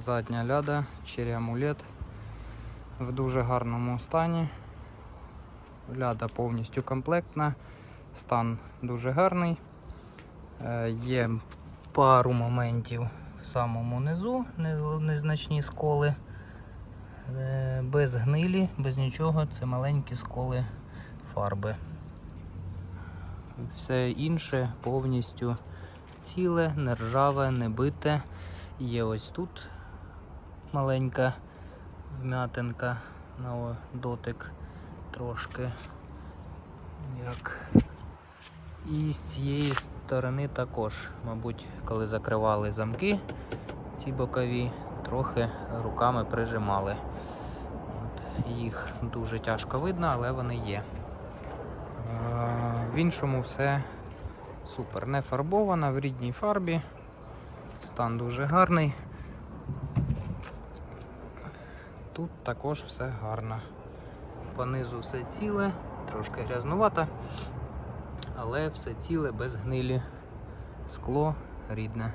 Задня ляда, Cherry амулет в дуже гарному стані. Ляда повністю комплектна, стан дуже гарний. Е, Є пару моментів в самому низу, незначні сколи. Е, Без гнилі, без нічого, це маленькі сколи фарби. Все інше повністю ціле, не ржаве, не бите. Є ось тут маленька вмятинка на дотик трошки. Як. І з цієї сторони також, мабуть, коли закривали замки ці бокові, трохи руками прижимали. От, їх дуже тяжко видно, але вони є. В іншому все супер. Не фарбована в рідній фарбі. Стан дуже гарний. Тут також все гарно. Понизу все ціле, трошки грязнувато, але все ціле без гнилі. Скло рідне.